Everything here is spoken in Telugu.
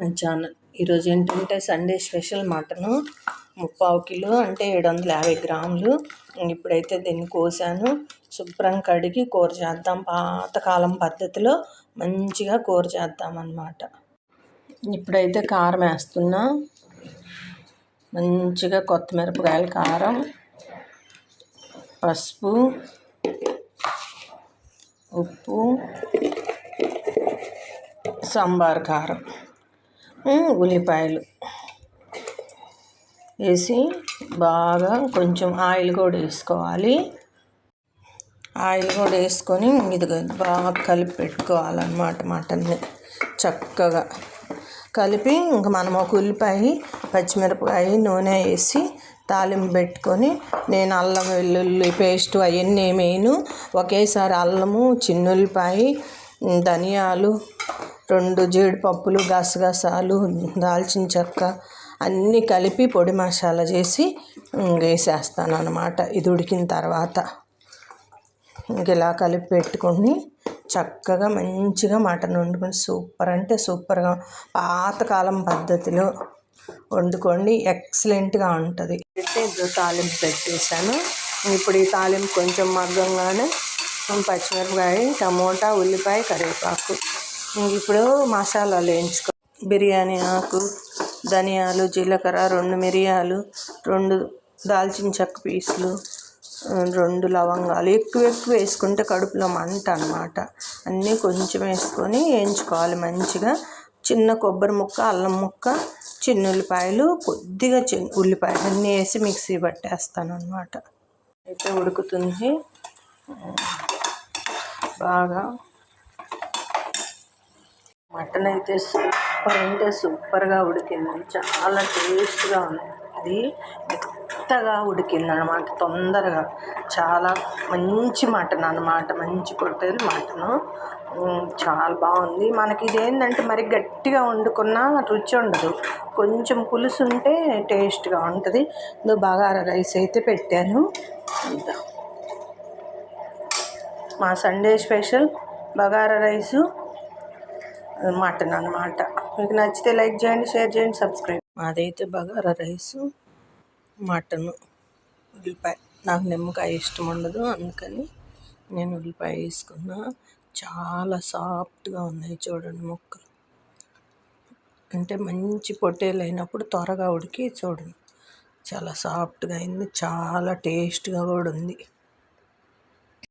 మై ఛానల్ ఈరోజు ఏంటంటే సండే స్పెషల్ మటను. ముప్పావు కిలో అంటే ఏడు వందల యాభై గ్రాములు. ఇప్పుడైతే దీన్ని కోసాను. శుభ్రం కడిగి కూర చేద్దాం. పాతకాలం పద్ధతిలో మంచిగా కూర చేద్దాం అన్నమాట ఇప్పుడైతే కారం వేస్తున్నా. మంచిగా కొత్తిమిరపకాయల కారం పసుపు ఉప్పు సాంబార్ కారం. ఉల్లిపాయలు వేసి బాగా కొంచెం ఆయిల్ కూడా వేసుకోవాలి. ఆయిల్ కూడా వేసుకొని ఇది బాగా కలిపి పెట్టుకోవాలన్నమాట మటన్ని చక్కగా. కలిపి ఇంక మనం ఒక ఉల్లిపాయ పచ్చిమిరపకాయ నూనె వేసి తాలింపు పెట్టుకొని నేను అల్లం వెల్లుల్లి పేస్ట్ అవన్నీ వేయను ఒకేసారి అల్లము చిన్నుల్లిపాయ ధనియాలు రెండు జీడిపప్పులు గసగసాలు దాల్చిన చెక్క అన్నీ కలిపి పొడి మసాలా చేసి వేసేస్తాను అనమాట ఇది ఉడికిన తర్వాత. ఇంక ఇలా కలిపి పెట్టుకొని చక్కగా మంచిగా మటన్ వండుకొని సూపర్ అంటే సూపర్గా పాతకాలం పద్ధతిలో వండుకోండి ఎక్సలెంట్గా ఉంటుంది. అయితే తాలింపు పెట్టేశాను. ఇప్పుడు ఈ తాలింపు కొంచెం మగ్గంగానే పచ్చిమిరపకాయ టమోటా ఉల్లిపాయ కరివేపాకు. ఇప్పుడు మసాలాలు వేయించుకో. బిర్యానీ ఆకు ధనియాలు జీలకర్ర రెండు మిరియాలు రెండు దాల్చిన చెక్క పీసులు రెండు లవంగాలు ఎక్కువ ఎక్కువ వేసుకుంటే కడుపులో మంట అనమాట అన్నీ కొంచెం వేసుకొని వేయించుకోవాలి మంచిగా. చిన్న కొబ్బరి ముక్క అల్లం ముక్క చిన్న ఉల్లిపాయలు కొద్దిగా చిన్న ఉల్లిపాయలు అన్నీ వేసి మిక్సీ పట్టేస్తాను అనమాట అయితే ఉడుకుతుంది. బాగా మటన్ అయితే సూపర్ అంటే సూపర్గా ఉడికింది. చాలా టేస్ట్గా ఉంది. అది మెత్తగా ఉడికింది అనమాట తొందరగా. చాలా మంచి మటన్ అనమాట మంచి పొట్టేలు మటను. చాలా బాగుంది. మనకి ఇది ఏంటంటే మరి గట్టిగా వండుకున్న రుచి ఉండదు. కొంచెం పులుసు ఉంటే టేస్ట్గా ఉంటుంది. బగారా రైస్ అయితే పెట్టాను. మా Sunday special bagara rice mutton అనమాట మీకు నచ్చితే లైక్ చేయండి షేర్ చేయండి సబ్స్క్రైబ్. మాదైతే బగారా రైసు మటను ఉల్లిపాయ. నాకు నిమ్మకాయ ఇష్టం ఉండదు అందుకని నేను ఉల్లిపాయ వేసుకున్నా. చాలా సాఫ్ట్గా ఉన్నాయి చూడండి ముక్కలు. అంటే మంచి పొట్టేలు అయినప్పుడు త్వరగా ఉడికి చూడండి. చాలా సాఫ్ట్గా అయింది చాలా టేస్ట్గా కూడా ఉంది.